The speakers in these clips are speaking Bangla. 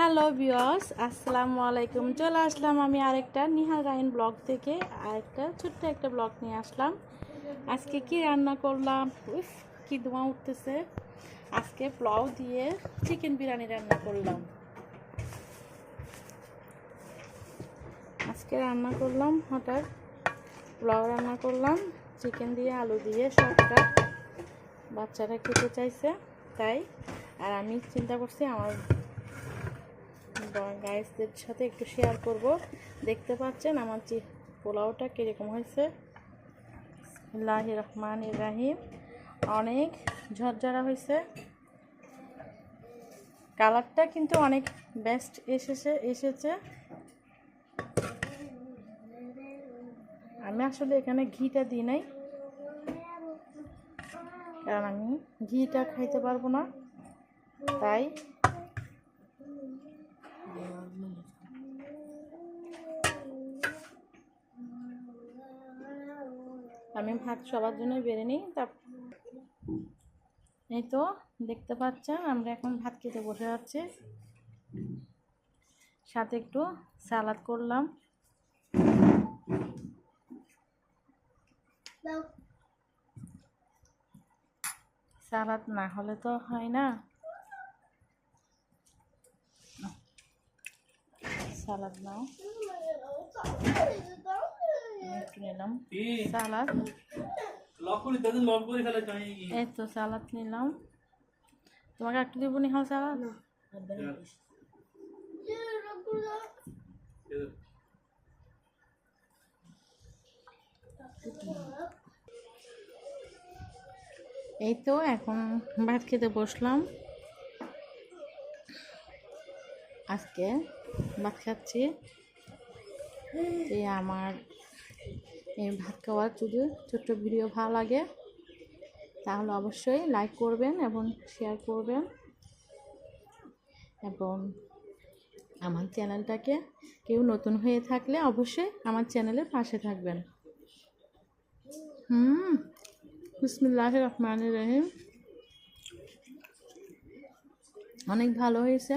হ্যালো বিয়স আসসালামু আলাইকুম চলে আসলাম আমি আরেকটা নিহাল রাইন ব্লগ থেকে আরেকটা ছোট্ট একটা ব্লগ নিয়ে আসলাম। আজকে কি রান্না করলাম? উফ, কি ধোঁয়া উঠতেছে। আজকে পোলাও দিয়ে চিকেন বিরিয়ানি রান্না করলাম। আজকে রান্না করলাম, হঠাৎ পোলাও রান্না করলাম চিকেন দিয়ে আলু দিয়ে সবটা। বাচ্চারা খেতে চাইছে, তাই। আর আমি চিন্তা করছি আমার গাইসদের সাথে একটু শেয়ার করব। দেখতে পাচ্ছেন আমার যে পোলাওটা কীরকম হয়েছে? আল্লাহ রহমান ইব্রাহিম অনেক ঝরঝরা হয়েছে। কালারটা কিন্তু অনেক বেস্ট এসেছে এসেছে। আমি আসলে এখানে ঘিটা দিই নাই। কারণ আমি ঘিটা খাইতে পারব না। তাই আমি ভাত সবার জন্য বেড়ে নিই তা এই তো দেখতে পাচ্ছেন, আমরা এখন ভাত খেতে বসে যাচ্ছি সাথে একটু সালাদ করলাম। সালাদ না হলে তো হয় না। সালাদ নাও। একটু নিলাম সালাদ। এই তো সালাদ নিলাম। তোমাকে একটু দিব নি সালাদ? এই তো এখন ভাত খেতে বসলাম। আজকে ভাত খাচ্ছি। এই আমার ভাত খাওয়ার যদি ছোট্ট ভিডিও ভালো লাগে, তাহলে অবশ্যই লাইক করবেন এবং শেয়ার করবেন। এবং আমার চ্যানেলটাকে কেউ নতুন হয়ে থাকলে অবশ্যই আমার চ্যানেলের পাশে থাকবেন। হুম বিসমিল্লাহ রহমান রহিম। অনেক ভালো হয়েছে।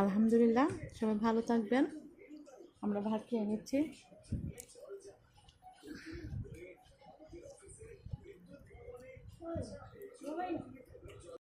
আলহামদুলিল্লাহ, সবাই ভালো থাকবেন। আমরা ভাত খেয়ে নিচ্ছি। 因为